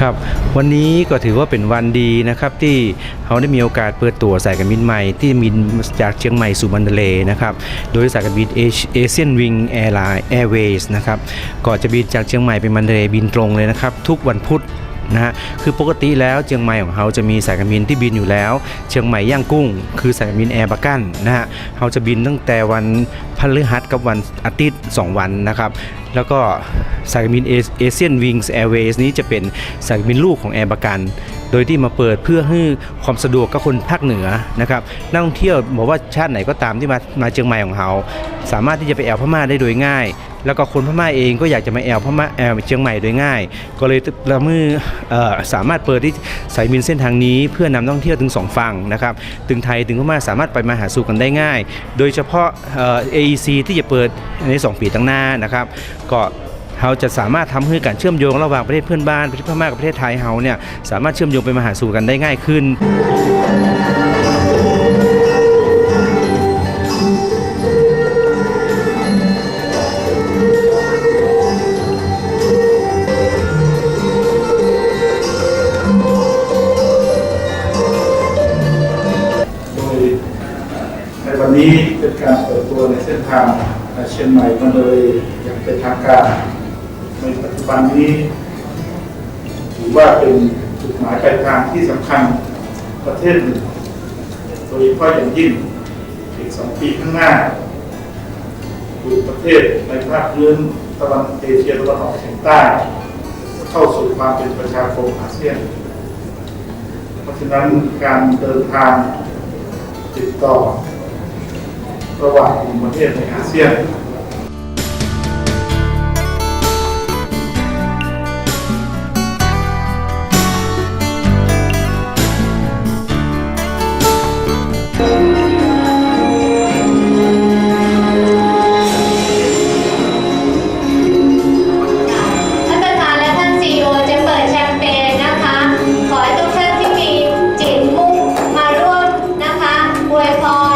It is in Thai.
ครับวันนี้ก็ถือว่าเป็นวันดีนะครับที่เขาได้มีโอกาสเปิดตัวสายการบินใหม่ที่มีจากเชียงใหม่สู่บันเดเลยนะครับโดยสายการบินเอเชียนวิงแอร์ไลน์แอร์เวย์สนะครับก่อนจะบินจากเชียงใหม่ไปบันเดเลบินตรงเลยนะครับทุกวันพุธ นะฮะคือปกติแล้วเชียงใหม่ของเขาจะมีสายการบินที่บินอยู่แล้ว เชียงใหม่ย่างกุ้ง คือสายการบินแอร์บักันนะฮะเขาจะบินตั้งแต่วันพฤหัสกับวันอาทิตย์สองวันนะครับแล้วก็สายการบินเอเชียนวิงส์แอร์เวย์นี้จะเป็นสายการบินลูกของแอร์บากัน โดยที่มาเปิดเพื่อให้ความสะดวกกับคนภาคเหนือนะครับนักท่องเที่ยวบอกว่าชาติไหนก็ตามที่มามาเชียงใหม่ของเขาสามารถที่จะไปแอลพม่าได้โดยง่าย แล้วก็คนพม่าเองก็อยากจะมาแอลพม่าแอลเชียงใหม่โดยง่าย ก็เลยละมือเอ่อสามารถเปิดที่สายบินเส้นทางนี้เพื่อนำนักท่องเที่ยวถึงสองฝั่งนะครับถึงไทยถึงพม่าสามารถไปมาหาสู่กันได้ง่าย โดยเฉพาะเอ่อ AEC ที่จะเปิดใน 2 ปีตั้งหน้านะครับก็ เราจะสามารถทำให้การเชื่อมโยงระหว่างประเทศเพื่อนบ้านประเทศพม่ากับประเทศไทยเราเนี่ยสามารถเชื่อมโยงไปมาหาสู่กันได้ง่ายขึ้นในวันนี้เป็นการเปิดตัวในเส้นทางเชียงใหม่มาเลยอย่างเป็นทางการ ในปัจจุบันนี้ถือว่าเป็นจุดหมายปลายทางที่สำคัญประเทศหนึ่งโดยเฉพาะอย่างยิ่งอีกสองปีข้างหน้าคือประเทศในภาคพื้นตะวันเอเชียตะวันออกเฉียงใต้ เข้าสู่ความเป็นประชาคมอาเซียน เพราะฉะนั้นการเดินทางติดต่อ ระหว่างประเทศในอาเซียน Bye, Paul.